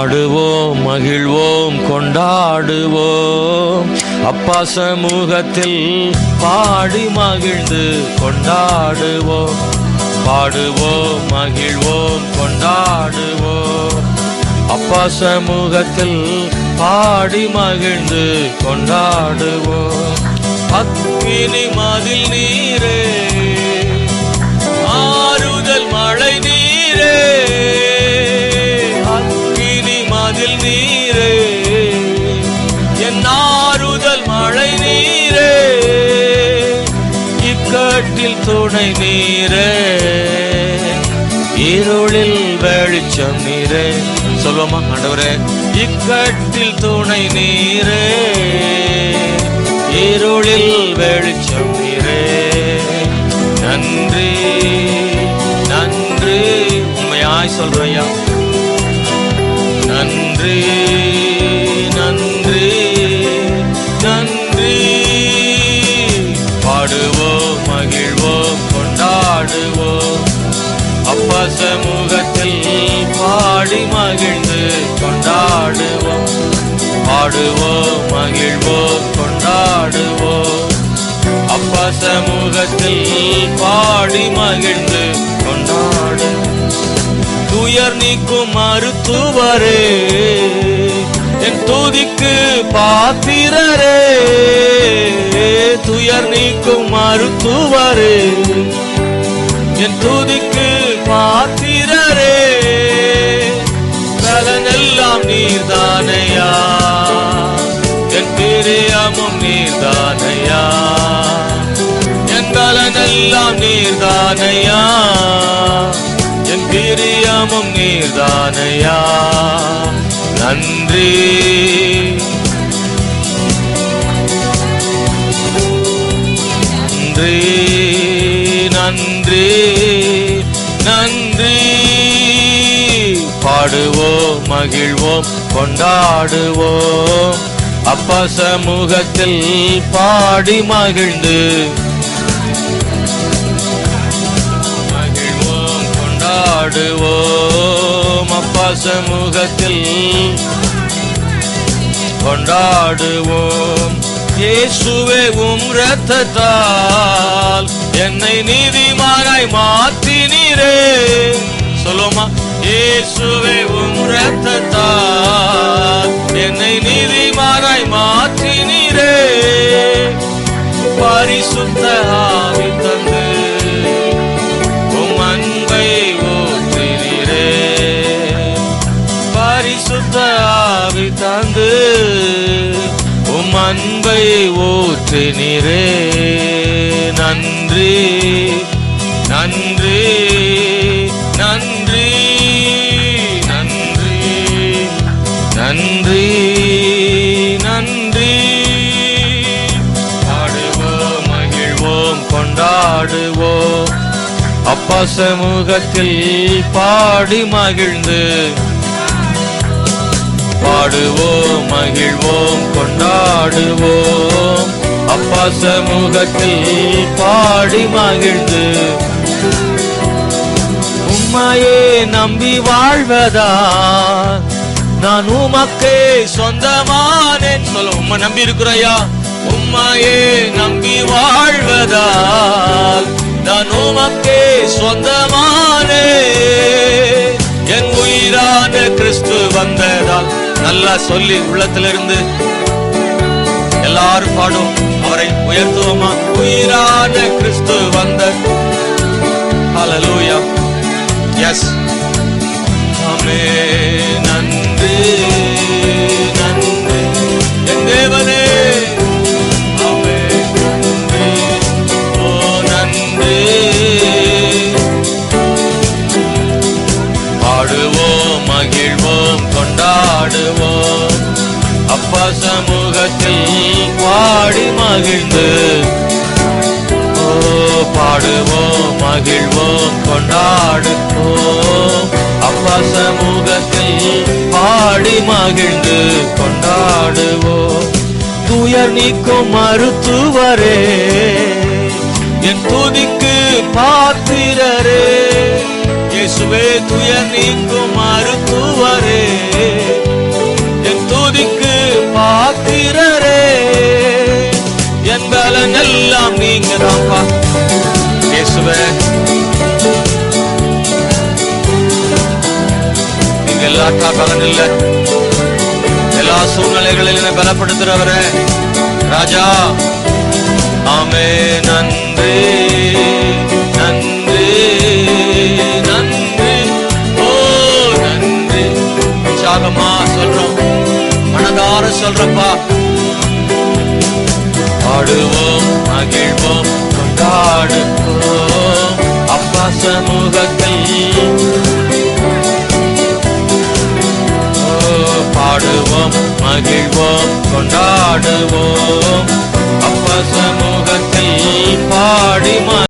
பாடுவோம் மகிழ்வோம் கொண்டாடுவோம். அப்பா சமூகத்தில் பாடி மகிழ்ந்து கொண்டாடுவோம். பாடுவோம் மகிழ்வோம் கொண்டாடுவோம். அப்பா சமூகத்தில் பாடி மகிழ்ந்து கொண்டாடுவோம். அக்னி மதில் நீரே ஆறுதல் மழை நீரே. இக்கட்டில் துணை நீரே இருளில் வெளிச்சம் நீரே. சொல்லுவோமா ஆண்டவரே? இக்கட்டில் துணை நீரே. இருளில் வெளிச்சம் நீரே. நன்றி நன்றி. உண்மையாய் சொல்றையா நன்றி. சமூகத்தில் பாடி மகிழ்ந்து கொண்டாடுவோம். பாடுவோம் மகிழ்வோம் கொண்டாடுவோம். அப்பா சமூகத்தில் பாடி மகிழ்ந்து கொண்டாடு துயர் நீக்கும் மருத்துவரே என் தூதிக்கு பாத்திரரே. துயர் நீக்கும் மருத்துவரே என் தூதிக்கு பிரியமும் நீர்தானையா? என் பலனெல்லாம் நீர்தானையா? என் பிரியமும் நீர்தானையா? நன்றி. நன்றி நன்றி நன்றி. பாடுவோம் மகிழ்வோம் கொண்டாடுவோம். அப்பா சமூகத்தில் பாடி மகிழ்ந்து. மகிழ்வோம் கொண்டாடுவோம் அப்பா சமூகத்தில் கொண்டாடுவோம் இயேசுவே உம் ரத்தத்தால் என்னை நீதிமானாய் மாற்றினீரே சொல்லுமா இயேசுவே உம் ரத்தத்தால் அன்பை ஊற்றினீரே நன்றி நன்றி நன்றி நன்றி நன்றி நன்றி. பாடுவோம் மகிழ்வோம் கொண்டாடுவோம். அப்பா சமூகத்தில் பாடி மகிழ்ந்து. பாடுவோம் மகிழ்வோம் கொண்டாடுவோம். அப்பா சமூகத்தில் பாடி மகிழ்ந்து. உம்மையே நம்பி வாழ்வதா? நான் உமக்கே சொந்தமானேன் சொல்ல உம்மை நம்பி இருக்கிறையா உம்மையே நம்பி வாழ்வதால் நான் உமக்கே சொந்தமானே. என் உயிரான கிறிஸ்து வந்ததால் நல்லா சொல்லி உள்ளத்திலிருந்து எல்லாரும் பாடும். அவரை உயர்த்துவோமா? உயிரான கிறிஸ்து வந்த ஹalleluya எஸ் ஆமே பாடுவோம் மகிழ்வோம் கொண்டாடுவோம். அப்பா சமூகத்தில் பாடி மகிழ்ந்து கொண்டாடுவோம். துயர் நீக்கும் மருத்துவரே என் துதிக்கு பாத்திரரே. இயேசுவே துயர் நீக்கும் இயேசுவே நீங்க எல்லாட்டா பலன் இல்ல. எல்லா சூழ்நிலைகளிலும் என்னை பலப்படுத்துறவரே. ராஜா ஆமே நன்றி நன்றி நன்றி. ஓ நன்றி. உற்சாகமா சொல்றோம். மனதார சொல்றப்பா. பாடுவோம் மகிழ்வோம் கொண்டாடு சமூகத்தில் பாடுவோம் மகிழ்வோம் கொண்டாடுவோம். அப்ப சமூகத்தில் பாடி